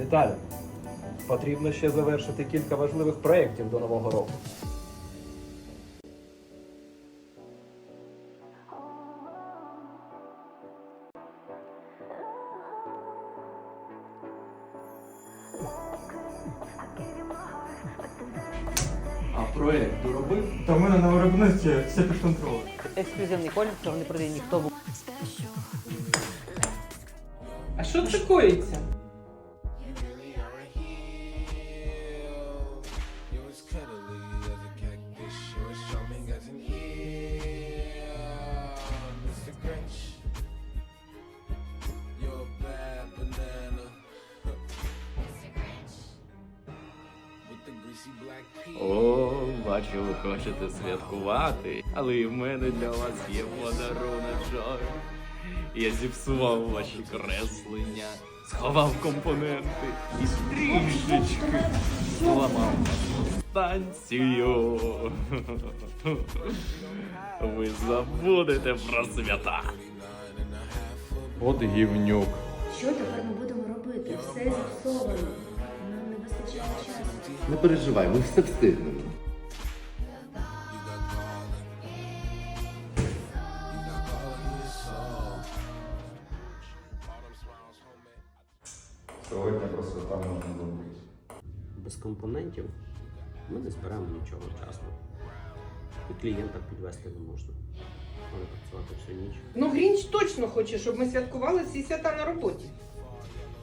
Віталій, потрібно ще завершити кілька важливих проєктів до Нового року. А проєкт доробив? Та в мене на виробництві все під контролем. Ексклюзивний колір, цього не продає ніхто А що це коїться? О, бачу, ви хочете святкувати, але і в мене для вас є подарунок. Я зіпсував ваші креслення, сховав компоненти і трішечки зламав вашу станцію. Ви забудете про свята. От гівнюк. Що тепер ми будемо робити? Все зіпсовано. Не переживай, ми все встигнемо. Сьогодні просто там можна зробити. Без компонентів ми не зберемо нічого вчасно. І клієнта підвести не можна. Але працювати всю ніч. Ну Грінч точно хоче, щоб ми святкували всі свята на роботі.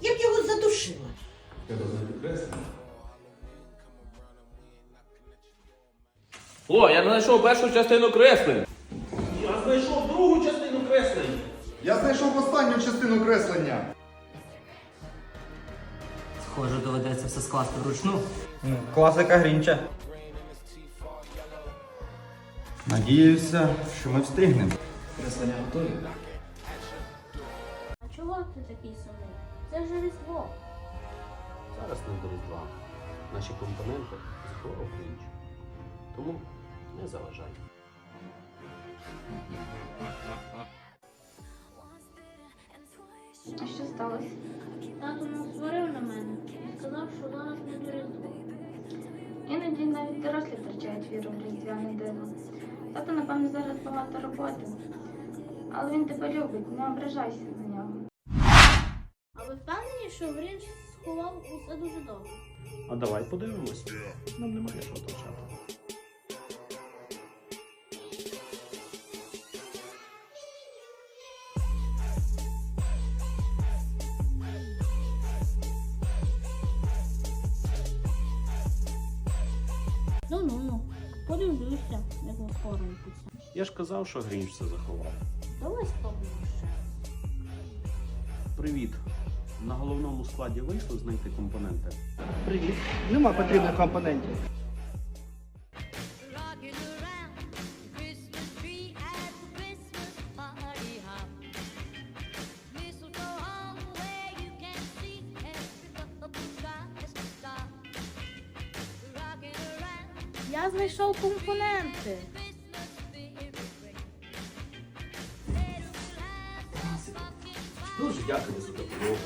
Я б його задушила. Тебе не О, я знайшов першу частину креслень. Я знайшов другу частину креслень. Я знайшов останню частину креслення. Схоже, доведеться все скласти вручну. Ну, класика Грінча. Надіюся, що ми встигнемо. Креслення готові? А чого ти такий сумний? Це ж різдво. Зараз не до Різдва. Наші компоненти захворов клінч. Тому не заважай. А що сталося? Тато нас сварив на мене. Сказав, що зараз не до. Іноді навіть дорослі втрачають віру в різдвяне диво. Тато, напевно, зараз багато роботи. Але він тебе любить, не ображайся на нього. А ви впевнені, що Грінч сховав усе дуже добре? А давай подивимось. Нам немає що втрачати. Ну ну ну. Подивлюся, як впораєтеся. Я ж казав, що Грінч це заховав. Давай спробуємо ще. Привіт. На головному складі вийшло знайти компоненти. Привіт. Нема потрібних компонентів. Я знайшов компоненти. Дуже дякую за допомогу.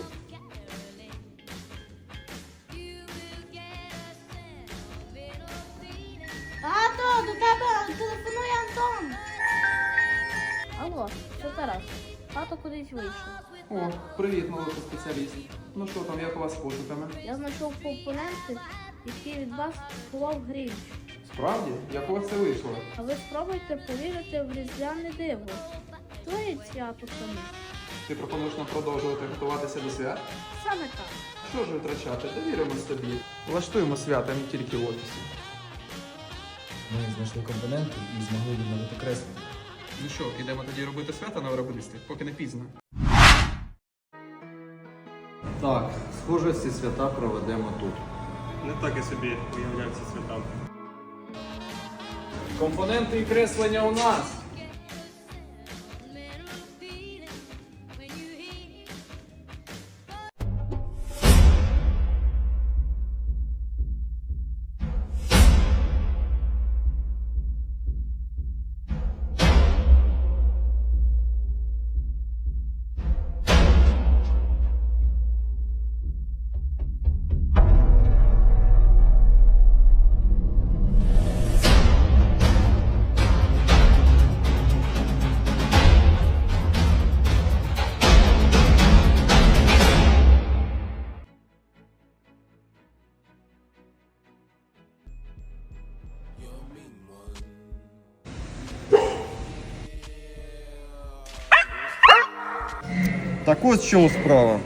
Тато, до тебе телефонує Антон. Алло, це Тарас. Тато кудись вийшов. О, привіт, молодий спеціаліст. Ну що там, як у вас з пошуками? Я знайшов компоненти, які від вас сховав Грінч. Справді? Як у вас це вийшло? А ви спробуйте повірити в різдвяне диво. Творіть свято самі. Ти пропонуєш нам продовжувати готуватися до свят? Саме так. Що ж витрачати? Довіримось тобі. Влаштуємо свята не тільки в офісі. Ми знайшли компоненти і змогли відновити креслення. Ну що, ідемо тоді робити свята на виробництві, поки не пізно. Так, схоже, ці свята проведемо тут. Не так я собі уявляв ці свята. Компоненти і креслення у нас. Так ось в чому справа.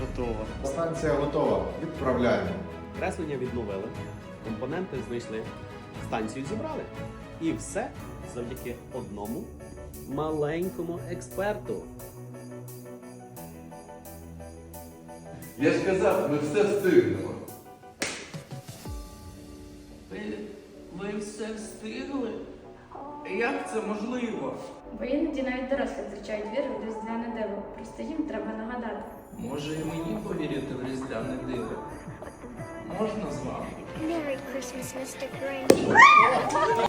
Готово. Станція готова. Відправляємо. Креслення відновили, компоненти знайшли, станцію зібрали. І все завдяки одному маленькому експерту. Я ж казав, ми все встигнемо. Ви, ви все встигли? Як це можливо? Бо іноді навіть дорослі втрачають віру в різдвяне диво. Просто їм треба нагадати. Може і мені повірити в різдвяне диво? Можна з вами? Merry Christmas, Mr. Grinch.